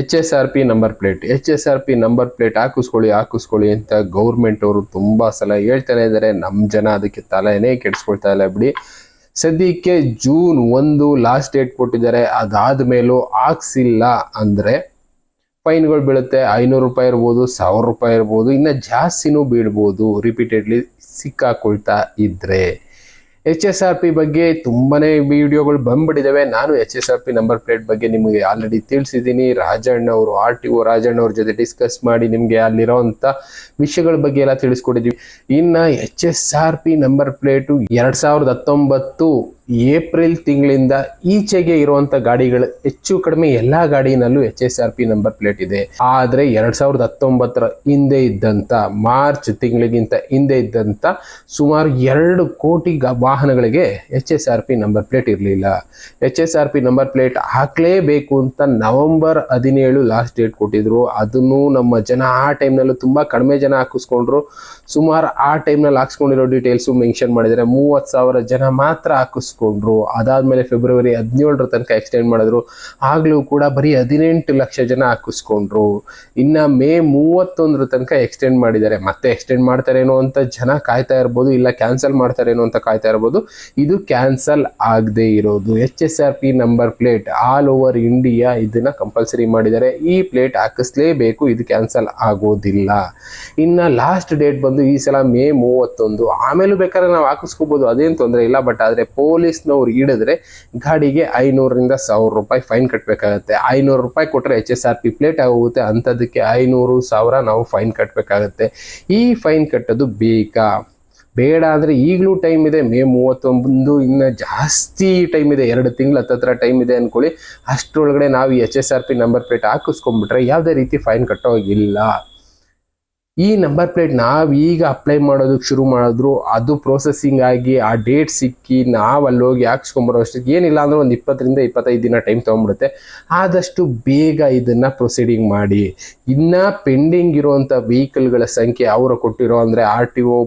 H S R P number plate H S R P number plate ಹಾಕಿಸ್ಕೊಳ್ಳಿ ಹಾಕಿಸ್ಕೊಳ್ಳಿ ಅಂತ government ಅವರು ತುಂಬ ಸಲ ಹೇಳ್ತಾನೆ ಇದ್ದಾರೆ ನಮ್ಮ ಜನ ಅದಕ್ಕೆ ತಲೆನೇ ಕೆಡಿಸ್ಕೊಳ್ತಾ ಇಲ್ಲ ಬಿಡಿ. ಸದ್ಯಕ್ಕೆ ಜೂನ್ ಒಂದು ಲಾಸ್ಟ್ ಡೇಟ್ ಕೊಟ್ಟಿದ್ದಾರೆ. ಅದಾದ ಮೇಲೂ ಹಾಕ್ಸಿಲ್ಲ ಅಂದರೆ ಫೈನ್ಗಳು ಬೀಳುತ್ತೆ. ಐನೂರು ರೂಪಾಯಿ ಇರ್ಬೋದು, ಸಾವಿರ ರೂಪಾಯಿ ಇರ್ಬೋದು, ಇನ್ನು ಜಾಸ್ತಿನೂ ಬೀಳ್ಬೋದು. ರಿಪೀಟೆಡ್ಲಿ ಸಿಕ್ಕಾಕೊಳ್ತಾ ಇದ್ರೆ. ಎಚ್ ಎಸ್ ಆರ್ ಪಿ ಬಗ್ಗೆ ತುಂಬಾನೇ ವಿಡಿಯೋಗಳು ಬಂದ್ಬಿಟ್ಟಿದ್ದಾವೆ ನಾನು H S R P number plate ಬಗ್ಗೆ ನಿಮಗೆ ಆಲ್ರೆಡಿ ತಿಳಿಸಿದ್ದೀನಿ. ರಾಜಣ್ಣ ಅವರು ಆರ್ ಟಿ ಒ ರಾಜಣ್ಣ ಅವ್ರ ಜೊತೆ ಡಿಸ್ಕಸ್ ಮಾಡಿ ನಿಮಗೆ ಅಲ್ಲಿರೋಂಥ ವಿಷಯಗಳ ಬಗ್ಗೆ ಎಲ್ಲ ತಿಳಿಸ್ಕೊಟ್ಟಿದ್ದೀವಿ ಇನ್ನು H S R P number plate ಎರಡು ಸಾವಿರದ ಹತ್ತೊಂಬತ್ತು ಏಪ್ರಿಲ್ ತಿಂಗಳಿಂದ ಈಚೆಗೆ ಇರುವಂತ ಗಾಡಿಗಳು ಹೆಚ್ಚು ಕಡಿಮೆ ಎಲ್ಲಾ ಗಾಡಿನಲ್ಲೂ H S R P number plate ಇದೆ. ಆದ್ರೆ ಎರಡ್ ಸಾವಿರದ ಹತ್ತೊಂಬತ್ತರ ಹಿಂದೆ ಇದ್ದಂತ, ಮಾರ್ಚ್ ತಿಂಗಳಿಗಿಂತ ಹಿಂದೆ ಇದ್ದಂತ ಸುಮಾರು ಎರಡು ಕೋಟಿ ವಾಹನಗಳಿಗೆ H S R P number plate ಇರಲಿಲ್ಲ. H S R P number plate ಹಾಕ್ಲೇಬೇಕು ಅಂತ ನವೆಂಬರ್ ಹದಿನೇಳು ಲಾಸ್ಟ್ ಡೇಟ್ ಕೊಟ್ಟಿದ್ರು. ಅದನ್ನು ನಮ್ಮ ಜನ ಆ ಟೈಮ್ನಲ್ಲೂ ತುಂಬಾ ಕಡಿಮೆ ಜನ ಹಾಕಿಸ್ಕೊಂಡ್ರು. ಸುಮಾರು ಆ ಟೈಮ್ನಲ್ಲಿ ಹಾಕ್ಸ್ಕೊಂಡಿರೋ ಡೀಟೇಲ್ಸು ಮೆನ್ಷನ್ ಮಾಡಿದರೆ ಮೂವತ್ತು ಸಾವಿರ ಜನ ಮಾತ್ರ ಹಾಕಿಸ್ಕೊಂಡ್ರು ಅದಾದ್ಮೇಲೆ ಫೆಬ್ರವರಿ ಹದಿನೇಳರ ತನಕ ಎಕ್ಸ್ಟೆಂಡ್ ಮಾಡಿದ್ರು. ಆಗ್ಲೂ ಕೂಡ ಬರೀ ಹದಿನೆಂಟು ಲಕ್ಷ ಜನ ಹಾಕಿಸ್ಕೊಂಡ್ರು. ಇನ್ನ ಮೇ ಮೂವತ್ತೊಂದರ ತನಕ ಎಕ್ಸ್ಟೆಂಡ್ ಮಾಡಿದ್ದಾರೆ. ಮತ್ತೆ ಎಕ್ಸ್ಟೆಂಡ್ ಮಾಡ್ತಾರೇನೋ ಅಂತ ಜನ ಕಾಯ್ತಾ ಇರ್ಬೋದು, ಇಲ್ಲ ಕ್ಯಾನ್ಸಲ್ ಮಾಡ್ತಾರೇನೋ ಅಂತ ಕಾಯ್ತಾ ಇರ್ಬೋದು. ಇದು ಕ್ಯಾನ್ಸಲ್ ಆಗದೆ ಇರೋದು. H S R P number plate all over India ಇದನ್ನ ಕಂಪಲ್ಸರಿ ಮಾಡಿದ್ದಾರೆ. ಈ ಪ್ಲೇಟ್ ಹಾಕಿಸ್ಲೇಬೇಕು. ಇದು ಕ್ಯಾನ್ಸಲ್ ಆಗೋದಿಲ್ಲ. ಇನ್ನ ಲಾಸ್ಟ್ ಡೇಟ್ ಬಂದು ಈ ಸಲ ಮೇ ಮೂವತ್ತೊಂದು. ಆಮೇಲೂ ಬೇಕಾದ್ರೆ ನಾವು ಹಾಕಿಸ್ಕೋಬಹುದು ಅದೇನು ತೊಂದರೆ ಇಲ್ಲ. ಬಟ್ ಆದ್ರೆ ಪೊಲೀಸ್ನವ್ರು ಹಿಡಿದ್ರೆ ಗಾಡಿಗೆ ಐನೂರರಿಂದ ಸಾವಿರ ರೂಪಾಯಿ ಫೈನ್ ಕಟ್ಟಬೇಕಾಗತ್ತೆ ಐನೂರು ರೂಪಾಯಿ ಕೊಟ್ಟರೆ H S R P plate ಆಗೋಗುತ್ತೆ, ಅಂಥದಕ್ಕೆ ಐನೂರು ಸಾವಿರ ನಾವು ಫೈನ್ ಕಟ್ಟಬೇಕಾಗತ್ತೆ ಈ ಫೈನ್ ಕಟ್ಟೋದು ಬೇಕಾ ಬೇಡ ಅಂದರೆ ಈಗಲೂ ಟೈಮ್ ಇದೆ, ಮೇ ಮೂವತ್ತೊಂದು, ಇನ್ನು ಜಾಸ್ತಿ ಟೈಮ್ ಇದೆ, ಎರಡು ತಿಂಗಳು ಹತ್ತತ್ರ ಟೈಮ್ ಇದೆ ಅಂದ್ಕೊಳ್ಳಿ ಅಷ್ಟರೊಳಗಡೆ ನಾವು H S R P number plate ಹಾಕಿಸ್ಕೊಂಡ್ಬಿಟ್ರೆ ಯಾವುದೇ ರೀತಿ ಫೈನ್ ಕಟ್ಟೋಗಿಲ್ಲ. ಈ ನಂಬರ್ ಪ್ಲೇಟ್ ನಾವು ಈಗ ಅಪ್ಲೈ ಮಾಡೋದಕ್ಕೆ ಶುರು ಮಾಡಿದ್ರು, ಅದು ಪ್ರೊಸೆಸಿಂಗ್ ಆಗಿ ಆ ಡೇಟ್ ಸಿಕ್ಕಿ ನಾವು ಅಲ್ಲಿ ಹೋಗಿ ಹಾಕ್ಸ್ಕೊಂಬರೋ ಅಷ್ಟಕ್ಕೆ ಏನಿಲ್ಲ ಅಂದ್ರೆ ಒಂದು ಇಪ್ಪತ್ತರಿಂದ ಇಪ್ಪತ್ತೈದು ದಿನ ಟೈಮ್ ತೊಗೊಂಡ್ಬಿಡುತ್ತೆ. ಆದಷ್ಟು ಬೇಗ ಇದನ್ನ ಪ್ರೊಸೀಡಿಂಗ್ ಮಾಡಿ. ಇನ್ನ ಪೆಂಡಿಂಗ್ ಇರುವಂತ ವೆಹಿಕಲ್ಗಳ ಸಂಖ್ಯೆ ಅವರು ಕೊಟ್ಟಿರೋ ಅಂದ್ರೆ ಆರ್ ಟಿ ಒ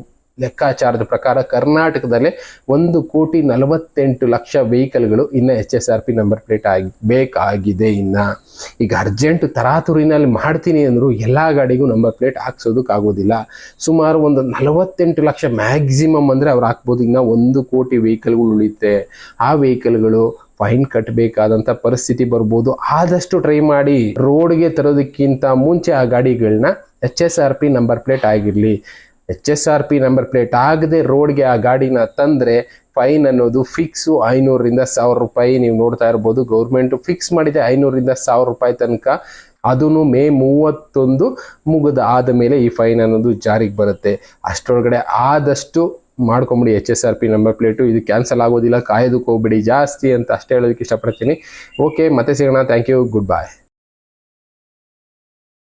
ಲೆಕ್ಕಾಚಾರದ ಪ್ರಕಾರ ಕರ್ನಾಟಕದಲ್ಲಿ ಒಂದು ಕೋಟಿ ನಲವತ್ತೆಂಟು ಲಕ್ಷ ವೆಹಿಕಲ್ಗಳು ಇನ್ನು H S R P number plate ಆಗಿ ಬೇಕಾಗಿದೆ ಇನ್ನು. ಈಗ ಅರ್ಜೆಂಟ್ ತರಾತುರಿನಲ್ಲಿ ಮಾಡ್ತೀನಿ ಅಂದರೂ ಎಲ್ಲ ಗಾಡಿಗೂ ನಂಬರ್ ಪ್ಲೇಟ್ ಹಾಕ್ಸೋದಕ್ಕಾಗೋದಿಲ್ಲ. ಸುಮಾರು ಒಂದು ನಲವತ್ತೆಂಟು ಲಕ್ಷ ಮ್ಯಾಕ್ಸಿಮಮ್ ಅಂದರೆ ಅವ್ರು ಹಾಕ್ಬೋದು. ಇನ್ನು ಒಂದು ಕೋಟಿ ವೆಹಿಕಲ್ಗಳು ಉಳಿಯುತ್ತೆ. ಆ ವೆಹಿಕಲ್ಗಳು ಫೈನ್ ಕಟ್ಟಬೇಕಾದಂಥ ಪರಿಸ್ಥಿತಿ ಬರ್ಬೋದು. ಆದಷ್ಟು ಟ್ರೈ ಮಾಡಿ. ರೋಡ್ಗೆ ತರೋದಕ್ಕಿಂತ ಮುಂಚೆ ಆ ಗಾಡಿಗಳನ್ನ H S R P number plate ಆಗಿರ್ಲಿ. H S R P number plate ಆಗದೆ ರೋಡ್ಗೆ ಆ ಗಾಡಿನ ತಂದ್ರೆ ಫೈನ್ ಅನ್ನೋದು ಫಿಕ್ಸು ಐನೂರರಿಂದ ಸಾವಿರ ರೂಪಾಯಿ ನೀವು ನೋಡ್ತಾ ಇರ್ಬೋದು. ಗೌರ್ಮೆಂಟು ಫಿಕ್ಸ್ ಮಾಡಿದೆ ಐನೂರರಿಂದ ಸಾವಿರ ರೂಪಾಯಿ ತನಕ. ಅದನ್ನು ಮೇ ಮೂವತ್ತೊಂದು ಮುಗಿದ ಆದ ಮೇಲೆ ಈ ಫೈನ್ ಅನ್ನೋದು ಜಾರಿಗೆ ಬರುತ್ತೆ. ಅಷ್ಟರೊಳಗಡೆ ಆದಷ್ಟು ಮಾಡ್ಕೊಂಬಿಡಿ H S R P number plate ಇದು ಕ್ಯಾನ್ಸಲ್ ಆಗೋದಿಲ್ಲ ಕಾಯೋದಕ್ಕೆ ಹೋಗ್ಬಿಡಿ ಜಾಸ್ತಿ ಅಂತ ಅಷ್ಟೇ ಹೇಳೋದಕ್ಕೆ ಇಷ್ಟಪಡ್ತೀನಿ. ಓಕೆ ಮತ್ತೆ ಸಿಗೋಣ. Thank you good bye